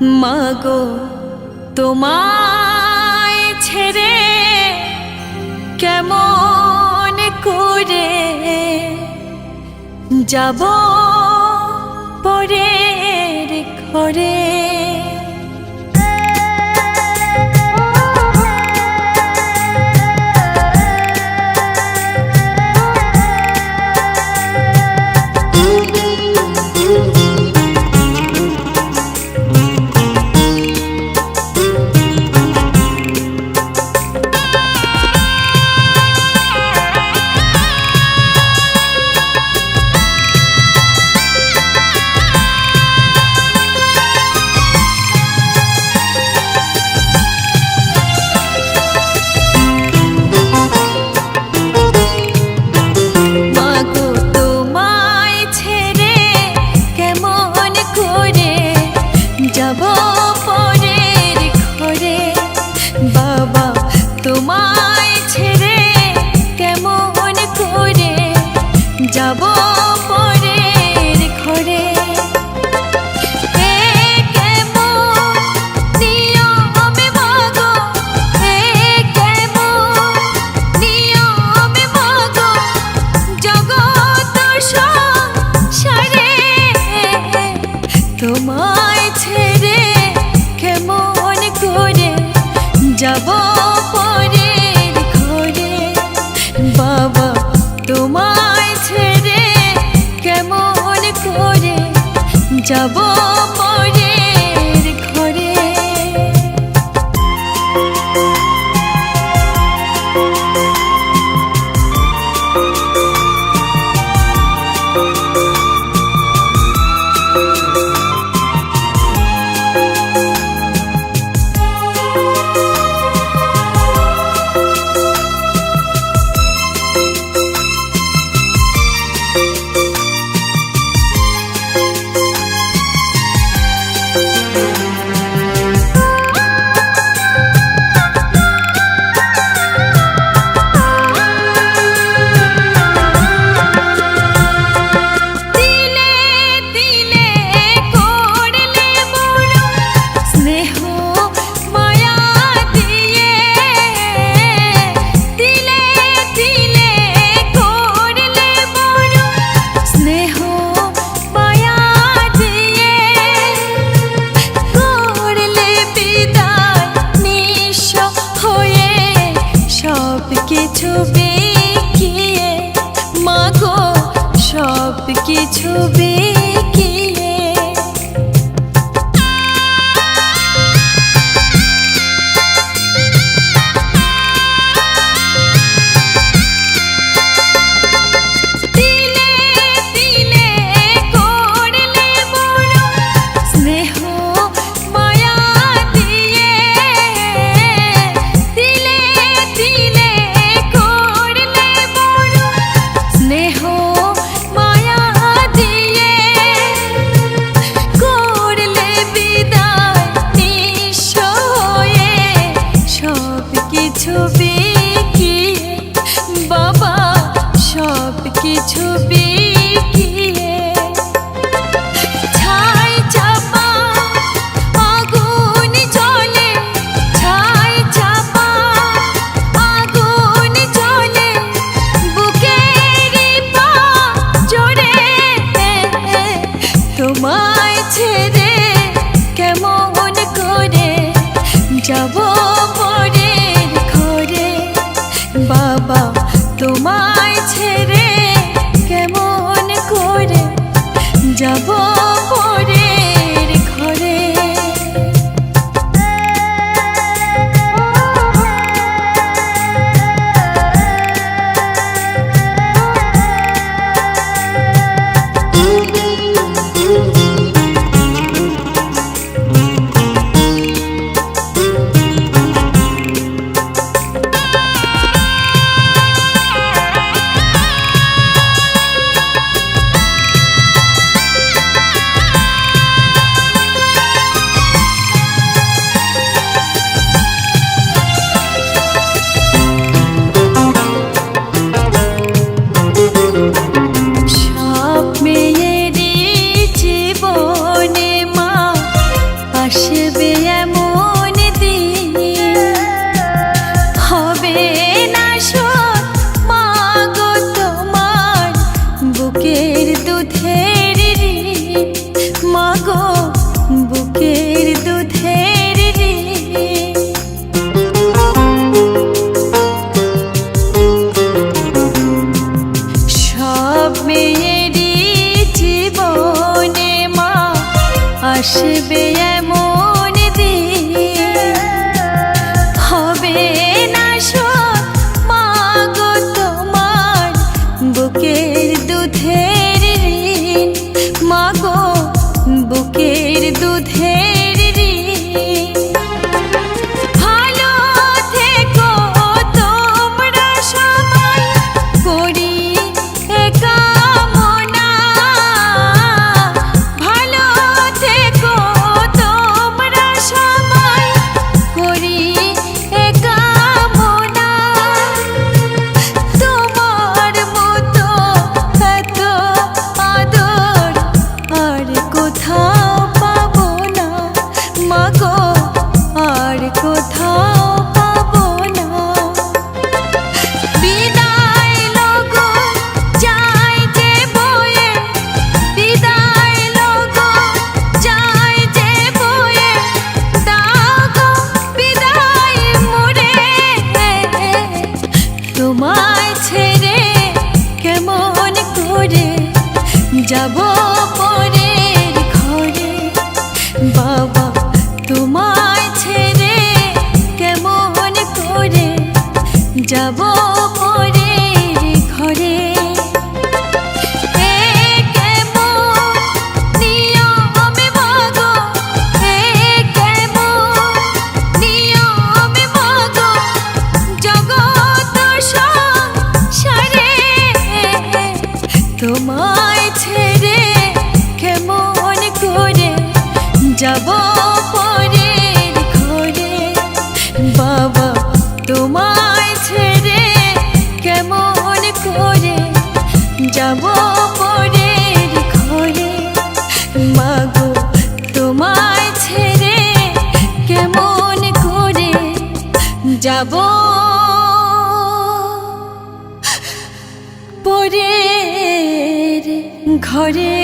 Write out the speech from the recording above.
মাগো তোমায় ছেড়ে কেমন করে যাব পরের ঘরে? যাব 脚步。সব কিছু বেশ subir. তোমায় ছেড়ে কেমন করে যাব পরের ঘরে? বাবা তোমায় ছেড়ে কেমন করে যাব যাব পরের ঘরে। বাবা, তোমায় ছেড়ে কেমন করে যাব পরের ঘরে? মাগো, তোমায় ছেড়ে কেমন করে যাব? পরের ঘরে।